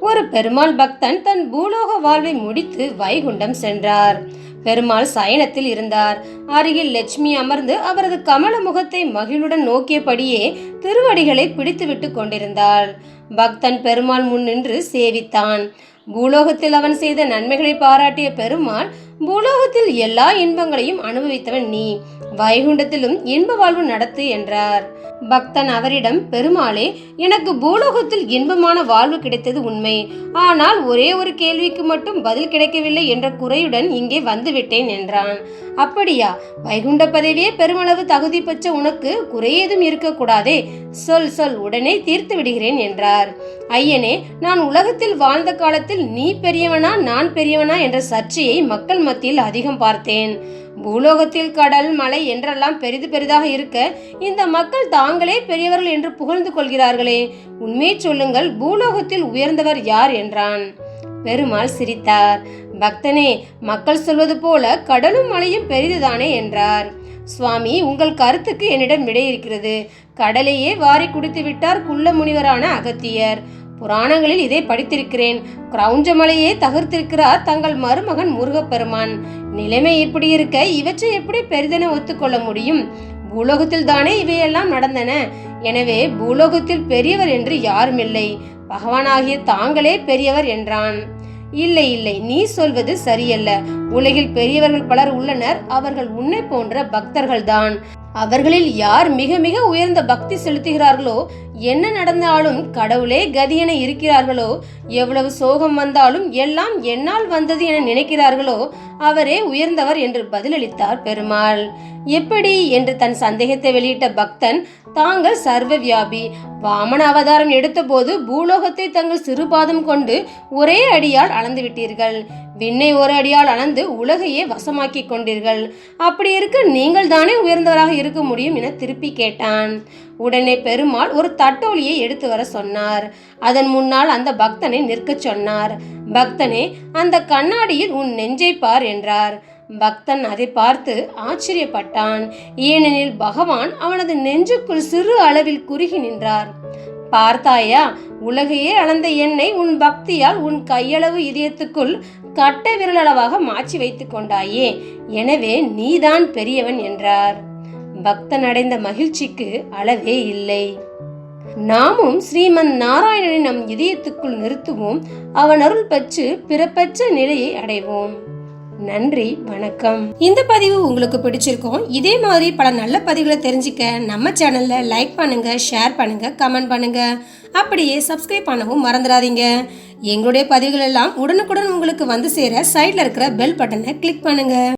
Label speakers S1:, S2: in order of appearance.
S1: ஒரு பெருமாள் பக்தன் தன் பூலோக வாழ்வை முடித்து வைகுண்டம் சென்றார். பெருமாள் சயனத்தில் இருந்தார். அருகில் லட்சுமி அமர்ந்து அவரது கமல முகத்தை மகிழுடன் நோக்கியபடியே திருவடிகளை பிடித்துவிட்டு கொண்டிருந்தாள். பக்தன் பெருமாள் முன் நின்று சேவித்தான். பூலோகத்தில் அவன் செய்த நன்மைகளை பாராட்டிய பெருமாள் பூலோகத்தில் எல்லா இன்பங்களையும் அனுபவித்தவன் நீ வைகுண்டத்திலும் இன்ப வாழ்வு நடத்து என்றார். பக்தன் அவரிடம் பெருமாளே எனக்கு பூலோகத்தில் இன்பமான வாழ்வு கிடைத்தது உண்மை. ஆனால் ஒரே ஒரு கேள்விக்கு மட்டும் பதில் கிடைக்கவில்லை என்ற குறையுடன் இங்கே வந்துவிட்டேன் என்றான். அப்படியா? வைகுண்ட பதவியே பெருமளவு தகுதி பெற்ற உனக்கு குறையேதும் இருக்கக்கூடாதே. சொல் சொல் உடனே தீர்த்து விடுகிறேன் என்றார். ஐயனே நான் உலகத்தில் வாழ்ந்த காலத்தில் நீ பெரியவனா நான் பெரியவனா என்ற சர்ச்சையை மக்கள் மத்தியில் அதிகம் பார்த்தேன். பூலோகத்தில் கடல் மலை என்றெல்லாம் பெரிது பெரிதாக இருக்க இந்த மக்கள் தாங்களே பெரியவர்கள் என்று புகழ்ந்து கொள்கிறார்களே. உண்மையை சொல்லுங்கள் பூலோகத்தில் உயர்ந்தவர் யார் என்றான். பெருமாள் சிரித்தார். பக்தனே மக்கள் சொல்வது போல கடலும் மலையும் பெரிதுதானே என்றார். சுவாமி உங்கள் கருத்துக்கு என்னிடம் விடை இருக்கிறது. கடலையே வாரி குடித்து விட்டார் குள்ள முனிவரான அகத்தியர். புராணங்களில் இதை படித்திருக்கிறேன். கிரௌஞ்சமலையே தகர்த்திருக்கிறார் தங்கள் மருமகன் முருகப்பெருமான். நிலைமை இப்படி இருக்க இவற்றை எப்படி பெரிதென ஒத்துக்கொள்ள முடியும்? பூலோகத்தில் தானே இவையெல்லாம் நடந்தன. எனவே பூலோகத்தில் பெரியவர் என்று யாருமில்லை. பகவானாகிய தாங்களே பெரியவர் என்றான். இல்லை இல்லை நீ சொல்வது சரியல்ல. உலகில் பெரியவர்கள் பலர் உள்ளனர் அவர்கள் உன்னை போன்ற பக்தர்கள்தான். அவர்களில் யார் மிக மிக உயர்ந்த பக்தி செலுத்துகிறார்களோ என்ன நடந்தாலும் கடவுளே கதி என இருக்கிறார்களோ எவ்வளவு சோகம் வந்தாலும் எல்லாம் என்னால் வந்தது என நினைக்கிறார்களோ அவரே உயர்ந்தவர் என்று பதிலளித்தார் பெருமாள். எப்படி என்று தன் சந்தேகத்தை வெளியிட்ட பக்தன் தாங்கள் சர்வ வியாபி வாமன அவதாரம் எடுத்தபோது பூலோகத்தை தங்கள் சிறுபாதம் கொண்டு ஒரே அடியால் அளந்து விட்டீர்கள். விண்ணை ஒரு அடியால் அளந்து உலகையே வசமாக்கி கொண்டீர்கள். அப்படி இருக்க நீங்கள் தானே உயர்ந்தவராக இருக்க முடியும் என திருப்பி கேட்டான். உடனே பெருமாள் ஒரு தட்டோலியை எடுத்து வர சொன்னார். அதன் முன்னால் அந்த பக்தனை நிற்கச் சொன்னார். பக்தனே அந்த கண்ணாடியில் உன் நெஞ்சை பார் என்றார். பக்தன் அதை பார்த்து ஆச்சரியப்பட்டான். ஏனெனில் பகவான் அவனது நெஞ்சுக்குள் சிறு அளவில் குறுகி நின்றார். பார்த்தாயா உலகையே அளந்த என்னை உன் பக்தியால் உன் கையளவு இதயத்துக்குள் கட்டை விரலளவாக மாற்றி வைத்துக் கொண்டாயே எனவே நீதான் பெரியவன் என்றார். பக்தன் அடைந்த மகிழ்ச்சிக்கு அளவே இல்லை. நாமும் ஸ்ரீமன் நாராயணனை நம் இதயத்துக்குள் நிறுத்துவோம். அவன் அருள் பற்று பிறப்பற்ற நிலையை அடைவோம். நன்றி வணக்கம். இந்த பதிவு உங்களுக்கு பிடிச்சிருக்கும். இதே மாதிரி பல நல்ல பதிவுகளை தெரிஞ்சுக்க நம்ம சேனல்ல லைக் பண்ணுங்க ஷேர் பண்ணுங்க கமெண்ட் பண்ணுங்க. அப்படியே சப்ஸ்கிரைப் பண்ணவும் மறந்துடாதீங்க. எங்களுடைய பதிவுகள் எல்லாம் உடனுக்குடன் உங்களுக்கு வந்து சேர சைட்ல இருக்கிற பெல் பட்டனை கிளிக் பண்ணுங்க.